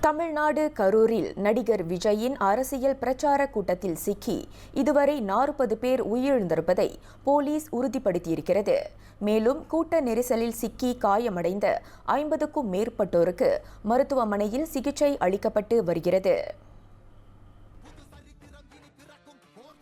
தமிழ்நாடு கரூரில் நடிகர் விஜயின் அரசியல் பிரச்சார கூட்டத்தில் சிக்கி. இதுவரை நாற்பது பேர் உயிரிழந்திருப்பதை போலீஸ் உறுதிப்படுத்தியிருக்கிறது. மேலும் கூட்ட நெரிசலில் சிக்கி காயமடைந்த ஐம்பதுக்கும் மேற்பட்டோருக்கு மருத்துவமனையில் சிகிச்சை அளிக்கப்பட்டு வருகிறது.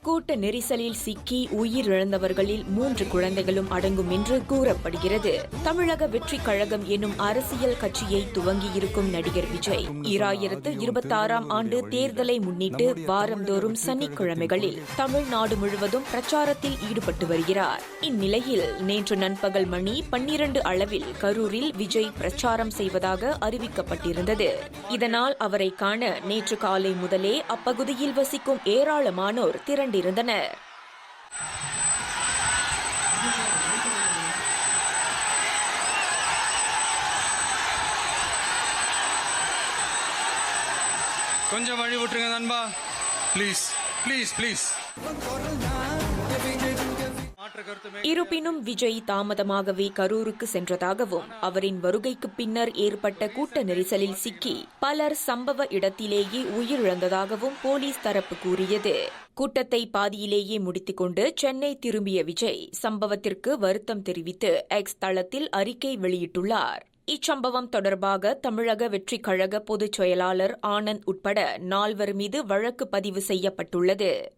கூட்ட நெரிசலில் சிக்கி உயிரிழந்தவர்களில் மூன்று குழந்தைகளும் அடங்கும் என்று கூறப்படுகிறது. தமிழக வெற்றி கழகம் எனும் அரசியல் கட்சியை துவங்கியிருக்கும் நடிகர் விஜய் ஈராயிரத்து இருபத்தாறாம் ஆண்டு தேர்தலை முன்னிட்டு வாரந்தோறும் சனிக்கிழமைகளில் தமிழ்நாடு முழுவதும் பிரச்சாரத்தில் ஈடுபட்டு வருகிறார். இந்நிலையில் நேற்று நண்பகல் மணி பன்னிரண்டு அளவில் கரூரில் விஜய் பிரச்சாரம் செய்வதாக அறிவிக்கப்பட்டிருந்தது. இதனால் அவரை காண நேற்று காலை முதலே அப்பகுதியில் வசிக்கும் ஏராளமானோர் திரண்டு கொண்டிருந்தனர் கொஞ்சம் வழி விட்டுருங்க நண்பா. ப்ளீஸ் ப்ளீஸ் ப்ளீஸ் இருப்பினும் விஜய் தாமதமாகவே கரூருக்கு சென்றதாகவும் அவரின் வருகைக்கு பின்னர் ஏற்பட்ட கூட்ட நெரிசலில் சிக்கி பலர் சம்பவ இடத்திலேயே உயிரிழந்ததாகவும் போலீஸ் தரப்பு கூறியது. கூட்டத்தை பாதியிலேயே முடித்துக்கொண்டு சென்னை திரும்பிய விஜய் சம்பவத்திற்கு வருத்தம் தெரிவித்து எக்ஸ் தளத்தில் அறிக்கை வெளியிட்டுள்ளார். இச்சம்பவம் தொடர்பாக தமிழக வெற்றிக் கழக பொதுச் செயலாளர் ஆனந்த் உட்பட நால்வர் மீது வழக்கு பதிவு செய்யப்பட்டுள்ளது.